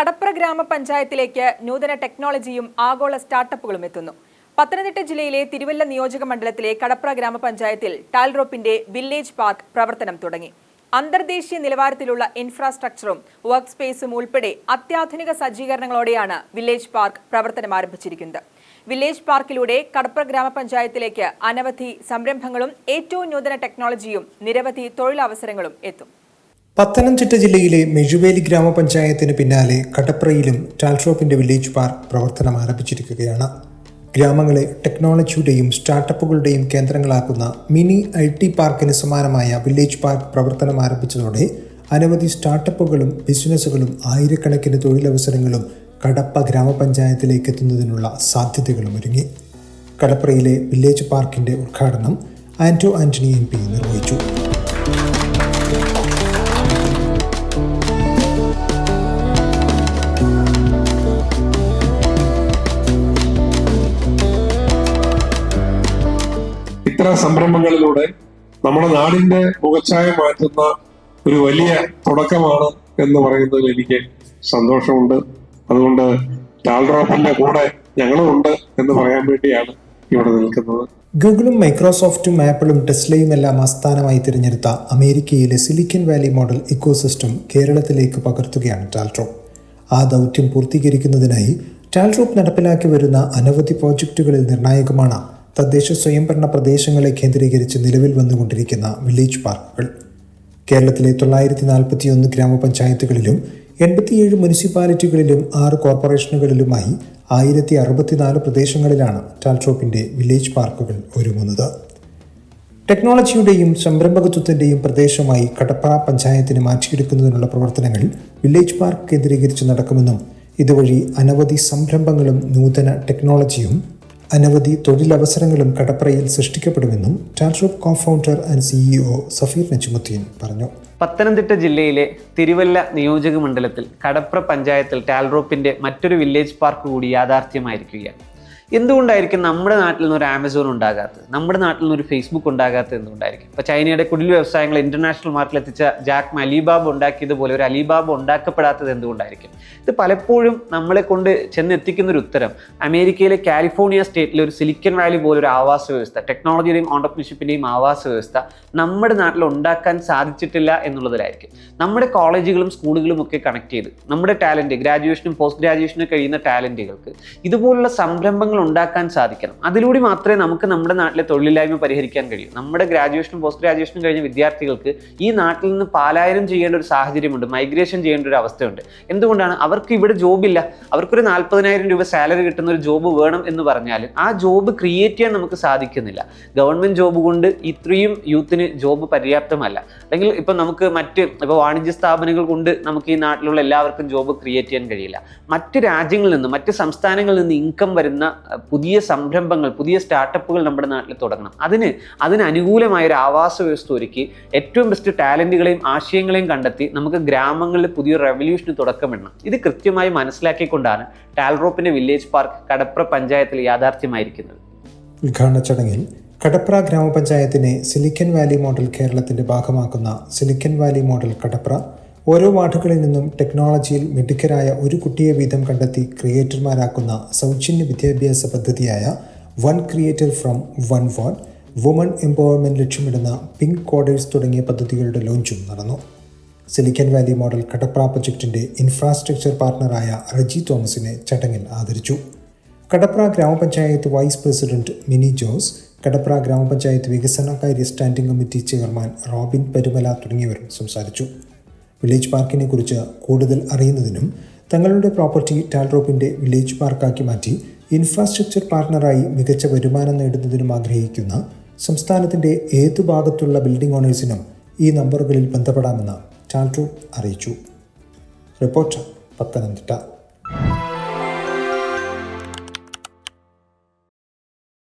കടപ്ര ഗ്രാമപഞ്ചായത്തിലേക്ക് നൂതന ടെക്നോളജിയും ആഗോള സ്റ്റാർട്ടപ്പുകളും എത്തുന്നു. പത്തനംതിട്ട ജില്ലയിലെ തിരുവല്ല നിയോജക മണ്ഡലത്തിലെ കടപ്ര ഗ്രാമപഞ്ചായത്തിൽ ടാൽറോപ്പിന്റെ വില്ലേജ് പാർക്ക് പ്രവർത്തനം തുടങ്ങി. അന്തർദേശീയ നിലവാരത്തിലുള്ള ഇൻഫ്രാസ്ട്രക്ചറും വർക്ക് സ്പേസും ഉൾപ്പെടെ അത്യാധുനിക സജ്ജീകരണങ്ങളോടെയാണ് വില്ലേജ് പാർക്ക് പ്രവർത്തനം ആരംഭിച്ചിരിക്കുന്നത്. വില്ലേജ് പാർക്കിലൂടെ കടപ്ര ഗ്രാമപഞ്ചായത്തിലേക്ക് അനവധി സംരംഭങ്ങളും ഏറ്റവും നൂതന ടെക്നോളജിയും നിരവധി തൊഴിലവസരങ്ങളും എത്തും. പത്തനംതിട്ട ജില്ലയിലെ മെഴുവേലി ഗ്രാമപഞ്ചായത്തിന് പിന്നാലെ കടപ്രയിലും ടാൽഷോപ്പിന്റെ വില്ലേജ് പാർക്ക് പ്രവർത്തനം ആരംഭിച്ചിരിക്കുകയാണ്. ഗ്രാമങ്ങളെ ടെക്നോളജിയുടെയും സ്റ്റാർട്ടപ്പുകളുടെയും കേന്ദ്രങ്ങളാക്കുന്ന മിനി ഐ ടി പാർക്കിന് സമാനമായ വില്ലേജ് പാർക്ക് പ്രവർത്തനം ആരംഭിച്ചതോടെ അനവധി സ്റ്റാർട്ടപ്പുകളും ബിസിനസ്സുകളും ആയിരക്കണക്കിന് തൊഴിലവസരങ്ങളും കടപ്പ ഗ്രാമപഞ്ചായത്തിലേക്ക് എത്തുന്നതിനുള്ള സാധ്യതകളും ഒരുങ്ങി. കടപ്രയിലെ വില്ലേജ് പാർക്കിന്റെ ഉദ്ഘാടനം ആന്റോ ആന്റണി എം പി നിർവഹിച്ചു. സംരംഭങ്ങളിലൂടെ നമ്മുടെ നാടിന്റെ മുഖച്ഛായ മാറ്റുന്ന ഒരു വലിയ തുടക്കമാണ് എന്ന് പറയുന്നതിൽ എനിക്ക് സന്തോഷമുണ്ട്. അതുകൊണ്ട് ടാൽഡ്രോപ്പിന്റെ കൂടെ ഞങ്ങളും ഉണ്ട് എന്ന് പറയാൻ വേണ്ടിയാണ് ഇവിടെ നിൽക്കുന്നത്. ഗൂഗിളും മൈക്രോസോഫ്റ്റും ആപ്പിളും ടെസ്ലയും എല്ലാം ആസ്ഥാനമായി തിരഞ്ഞെടുത്ത അമേരിക്കയിലെ സിലിക്കൻ വാലി മോഡൽ ഇക്കോസിസ്റ്റം കേരളത്തിലേക്ക് പകർത്തുകയാണ് ടാൽട്രോപ്പ്. ആ ദൗത്യം പൂർത്തീകരിക്കുന്നതിനായി ടാൽട്രോപ്പ് നടപ്പിലാക്കി വരുന്ന അനവധി പ്രോജക്റ്റുകളിൽ നിർണായകമാണ് തദ്ദേശ സ്വയംഭരണ പ്രദേശങ്ങളെ കേന്ദ്രീകരിച്ച് നിലവിൽ വന്നുകൊണ്ടിരിക്കുന്ന വില്ലേജ് പാർക്കുകൾ കേരളത്തിലെ തൊള്ളായിരത്തി നാൽപ്പത്തിയൊന്ന് ഗ്രാമപഞ്ചായത്തുകളിലും എൺപത്തിയേഴ് മുനിസിപ്പാലിറ്റികളിലും ആറ് കോർപ്പറേഷനുകളിലുമായി ആയിരത്തി അറുപത്തിനാല് പ്രദേശങ്ങളിലാണ് ടാൽട്രോപ്പിന്റെ വില്ലേജ് പാർക്കുകൾ ഒരുങ്ങുന്നത്. ടെക്നോളജിയുടെയും സംരംഭകത്വത്തിന്റെയും പ്രദേശമായി കടപ്പ പഞ്ചായത്തിന് മാറ്റിയെടുക്കുന്നതിനുള്ള പ്രവർത്തനങ്ങൾ വില്ലേജ് പാർക്ക് കേന്ദ്രീകരിച്ച് നടക്കുമെന്നും ഇതുവഴി അനവധി സംരംഭങ്ങളും നൂതന ടെക്നോളജിയും അനവധി തൊഴിലവസരങ്ങളും കടപ്രയിൽ സൃഷ്ടിക്കപ്പെടുമെന്നും Talrop cofounder and CEO Safeer Najumuddin പറഞ്ഞു. പത്തനംതിട്ട ജില്ലയിലെ തിരുവല്ല നിയോജക മണ്ഡലത്തിൽ കടപ്ര പഞ്ചായത്തിൽ ടാൽറോപ്പിന്റെ മറ്റൊരു വില്ലേജ് പാർക്ക് കൂടി യാഥാർത്ഥ്യമായിരിക്കുകയാണ്. എന്തുകൊണ്ടായിരിക്കും നമ്മുടെ നാട്ടിൽ നിന്ന് ഒരു ആമസോൺ ഉണ്ടാകാത്തത്? നമ്മുടെ നാട്ടിൽ നിന്ന് ഒരു ഫേസ്ബുക്ക് ഉണ്ടാകാത്തത് എന്തുകൊണ്ടായിരിക്കും? ഇപ്പോൾ ചൈനയുടെ കുടിൽ വ്യവസായങ്ങൾ ഇന്റർനാഷണൽ മാർക്കറ്റിൽ എത്തിച്ച ജാക്ക് അലിബാബ ഉണ്ടാക്കിയതുപോലെ ഒരു അലിബാബ് ഉണ്ടാക്കപ്പെടാത്തത് എന്തുകൊണ്ടായിരിക്കും? ഇത് പലപ്പോഴും നമ്മളെ കൊണ്ട് ചെന്നെത്തിക്കുന്ന ഒരു ഉത്തരം. അമേരിക്കയിലെ കാലിഫോർണിയ സ്റ്റേറ്റിലെ ഒരു സിലിക്കൻ വാലി പോലെ ഒരു ആവാസ വ്യവസ്ഥ ടെക്നോളജിയുടെയും ഓണ്ടർപ്രണർഷിപ്പിന്റെയും ആവാസ വ്യവസ്ഥ നമ്മുടെ നാട്ടിൽ ഉണ്ടാക്കാൻ സാധിച്ചിട്ടില്ല എന്നുള്ളതിലായിരിക്കും. നമ്മുടെ കോളേജുകളും സ്കൂളുകളും ഒക്കെ കണക്ട് ചെയ്ത് നമ്മുടെ ടാലന്റ് ഗ്രാജുവേഷനും പോസ്റ്റ് ഗ്രാജുവേഷനും കഴിയുന്ന ടാലന്റുകൾക്ക് ഇതുപോലുള്ള സംരംഭങ്ങൾ ഉണ്ടാക്കാൻ സാധിക്കണം. അതിലൂടെ മാത്രമേ നമുക്ക് നമ്മുടെ നാട്ടിലെ തൊഴിലില്ലായ്മ പരിഹരിക്കാൻ കഴിയൂ. നമ്മുടെ ഗ്രാജുവേഷനും പോസ്റ്റ് ഗ്രാജുവേഷനും കഴിഞ്ഞ വിദ്യാർത്ഥികൾക്ക് ഈ നാട്ടിൽ നിന്ന് പാലായനം ചെയ്യേണ്ട ഒരു സാഹചര്യമുണ്ട് മൈഗ്രേഷൻ ചെയ്യേണ്ട ഒരു അവസ്ഥയുണ്ട്. എന്തുകൊണ്ടാണ്? അവർക്ക് ഇവിടെ ജോബില്ല അവർക്കൊരു നാൽപ്പതിനായിരം രൂപ സാലറി കിട്ടുന്ന ഒരു ജോബ് വേണം എന്ന് പറഞ്ഞാൽ ആ ജോബ് ക്രിയേറ്റ് ചെയ്യാൻ നമുക്ക് സാധിക്കുന്നില്ല. ഗവൺമെന്റ് ജോബ് കൊണ്ട് ഇത്രയും യൂത്തിന് ജോബ് പര്യാപ്തമല്ല. അല്ലെങ്കിൽ ഇപ്പം നമുക്ക് മറ്റ് ഇപ്പോൾ വാണിജ്യ സ്ഥാപനങ്ങൾ കൊണ്ട് നമുക്ക് ഈ നാട്ടിലുള്ള എല്ലാവർക്കും ജോബ് ക്രിയേറ്റ് ചെയ്യാൻ കഴിയില്ല. മറ്റ് രാജ്യങ്ങളിൽ നിന്ന് മറ്റ് സംസ്ഥാനങ്ങളിൽ നിന്ന് ഇൻകം വരുന്ന പുതിയ സംരംഭങ്ങൾ പുതിയ സ്റ്റാർട്ടപ്പുകൾ നമ്മുടെ നാട്ടിൽ തുടങ്ങണം. അതിന് അതിന് അനുകൂലമായ ഒരു ആവാസ വ്യവസ്ഥ ഒരുക്കി ഏറ്റവും ബെസ്റ്റ് ടാലന്റുകളെയും ആശയങ്ങളെയും കണ്ടെത്തി നമുക്ക് ഗ്രാമങ്ങളിൽ പുതിയ റെവല്യൂഷന് തുടക്കമിടണം ഇത് കൃത്യമായി മനസ്സിലാക്കിക്കൊണ്ടാണ് ടാൽറോപ്പിന്റെ വില്ലേജ് പാർക്ക് കടപ്ര പഞ്ചായത്തിൽ യാഥാർത്ഥ്യമായിരിക്കുന്നത്. ഉദ്ഘാടന ചടങ്ങിൽ കടപ്ര ഗ്രാമപഞ്ചായത്തിനെ സിലിക്കൻ വാലി മോഡൽ കേരളത്തിന്റെ ഭാഗമാക്കുന്ന സിലിക്കൻ വാലി മോഡൽ കടപ്ര ഓരോ വാർഡുകളിൽ നിന്നും ടെക്നോളജിയിൽ മിടുക്കരായ ഒരു കുട്ടിയെ വീതം കണ്ടെത്തി ക്രിയേറ്റർമാരാക്കുന്ന സൗജന്യ വിദ്യാഭ്യാസ പദ്ധതിയായ one creator from one ward woman empowerment ലക്ഷ്യമിടുന്ന പിങ്ക് കോഡേഴ്സ് തുടങ്ങിയ പദ്ധതികളുടെ ലോഞ്ചും നടന്നു. സിലിക്കൻ വാലി മോഡൽ കടപ്ര പ്രൊജക്ടിന്റെ ഇൻഫ്രാസ്ട്രക്ചർ പാർട്ണറായ റജി തോമസിനെ ചടങ്ങിൽ ആദരിച്ചു. കടപ്ര ഗ്രാമപഞ്ചായത്ത് വൈസ് പ്രസിഡന്റ് മിനി ജോസ് കടപ്ര ഗ്രാമപഞ്ചായത്ത് വികസനകാര്യ standing committee chairman Robin Perumala തുടങ്ങിയവരും സംസാരിച്ചു. വില്ലേജ് പാർക്കിനെ കുറിച്ച് കൂടുതൽ അറിയുന്നതിനും തങ്ങളുടെ പ്രോപ്പർട്ടി ടാൽറോപ്പിന്റെ വില്ലേജ് പാർക്കാക്കി മാറ്റി ഇൻഫ്രാസ്ട്രക്ചർ പാർട്ണറായി മികച്ച വരുമാനം നേടുന്നതിനും ആഗ്രഹിക്കുന്ന സംസ്ഥാനത്തിന്റെ ഏതു ഭാഗത്തുള്ള ബിൽഡിംഗ് ഓണേഴ്സിനും ഈ നമ്പറുകളിൽ ബന്ധപ്പെടാമെന്ന് ടാൽറോപ്പ് അറിയിച്ചു. റിപ്പോർട്ട് പത്തനംതിട്ട.